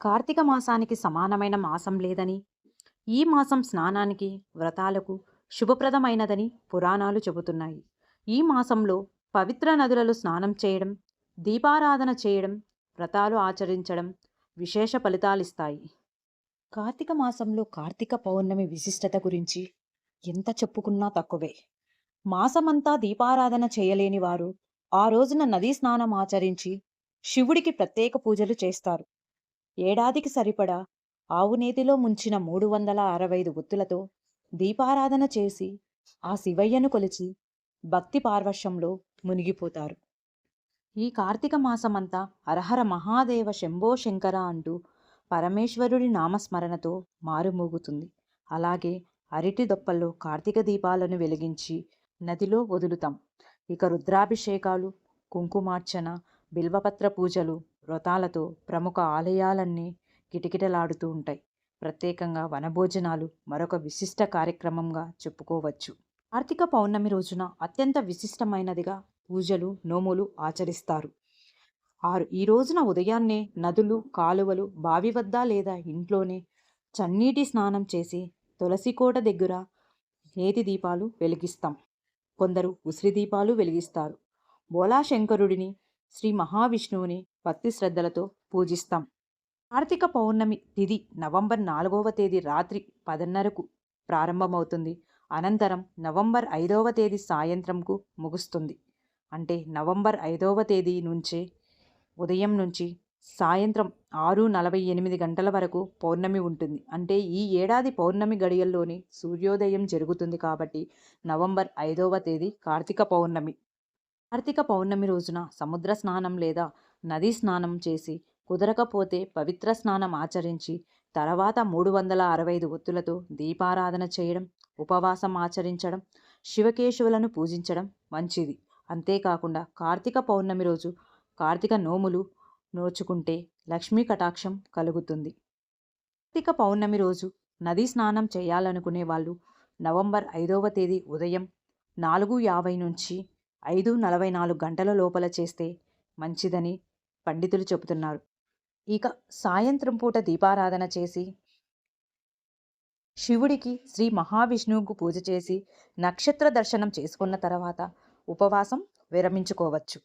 కార్తీక మాసానికి సమానమైన మాసం లేదని ఈ మాసం స్నానానికి వ్రతాలకు శుభప్రదమైనదని పురాణాలు చెబుతున్నాయి. ఈ మాసంలో పవిత్ర నదులలో స్నానం చేయడం దీపారాధన చేయడం వ్రతాలు ఆచరించడం విశేష ఫలితాలిస్తాయి. కార్తీక మాసంలో కార్తీక పౌర్ణమి విశిష్టత గురించి ఎంత చెప్పుకున్నా తక్కువే. మాసమంతా దీపారాధన చేయలేని వారు ఆ రోజున నదీ స్నానం ఆచరించి శివుడికి ప్రత్యేక పూజలు చేస్తారు. ఏడాదికి సరిపడా ఆవు నేతిలో ముంచిన మూడు వందల అరవై ఐదు ఒత్తులతో దీపారాధన చేసి ఆ శివయ్యను కొలిచి భక్తి పార్వశ్యంలో మునిగిపోతారు. ఈ కార్తీక మాసమంతా అరహర మహాదేవ శంభో శంకర అంటూ పరమేశ్వరుడి నామస్మరణతో మారుమోగుతుంది. అలాగే అరటి దొప్పల్లో కార్తీక దీపాలను వెలిగించి నదిలో వదులుతాం. ఇక రుద్రాభిషేకాలు కుంకుమార్చన బిల్వపత్ర పూజలు వ్రతాలతో ప్రముఖ ఆలయాలన్నీ కిటకిటలాడుతూ ఉంటాయి. ప్రత్యేకంగా వనభోజనాలు మరొక విశిష్ట కార్యక్రమంగా చెప్పుకోవచ్చు. కార్తీక పౌర్ణమి రోజున అత్యంత విశిష్టమైనదిగా పూజలు నోములు ఆచరిస్తారు. ఆరు ఈ రోజున ఉదయాన్నే నదులు కాలువలు బావి వద్ద లేదా ఇంట్లోనే చన్నీటి స్నానం చేసి తులసికోట దగ్గర నేతి దీపాలు వెలిగిస్తాం. కొందరు ఉసిరి దీపాలు వెలిగిస్తారు. బోలాశంకరుడిని శ్రీ మహావిష్ణువుని భక్తి శ్రద్ధలతో పూజిస్తాం. కార్తీక పౌర్ణమి తిథి నవంబర్ నాలుగవ తేదీ రాత్రి పదన్నరకు ప్రారంభమవుతుంది. అనంతరం నవంబర్ ఐదవ తేదీ సాయంత్రంకు ముగుస్తుంది. అంటే నవంబర్ ఐదవ తేదీ నుంచే ఉదయం నుంచి సాయంత్రం ఆరు నలభై ఎనిమిది గంటల వరకు పౌర్ణమి ఉంటుంది. అంటే ఈ ఏడాది పౌర్ణమి గడియల్లోనే సూర్యోదయం జరుగుతుంది కాబట్టి నవంబర్ ఐదవ తేదీ కార్తీక పౌర్ణమి కార్తీక పౌర్ణమి రోజున సముద్ర స్నానం లేదా నదీ స్నానం చేసి కుదరకపోతే పవిత్ర స్నానం ఆచరించి తర్వాత మూడు వందల అరవై ఐదు ఒత్తులతో దీపారాధన చేయడం ఉపవాసం ఆచరించడం శివకేశవులను పూజించడం మంచిది. అంతేకాకుండా కార్తీక పౌర్ణమి రోజు కార్తీక నోములు నోచుకుంటే లక్ష్మీ కటాక్షం కలుగుతుంది. కార్తీక పౌర్ణమి రోజు నదీ స్నానం చేయాలనుకునే వాళ్ళు నవంబర్ ఐదవ తేదీ ఉదయం నాలుగు యాభై నుంచి ఐదు నలభై నాలుగు గంటల లోపల చేస్తే మంచిదని పండితులు చెబుతున్నారు. ఇక సాయంత్రం పూట దీపారాధన చేసి శివుడికి శ్రీ మహావిష్ణువుకు పూజ చేసి నక్షత్ర దర్శనం చేసుకున్న తర్వాత ఉపవాసం విరమించుకోవచ్చు.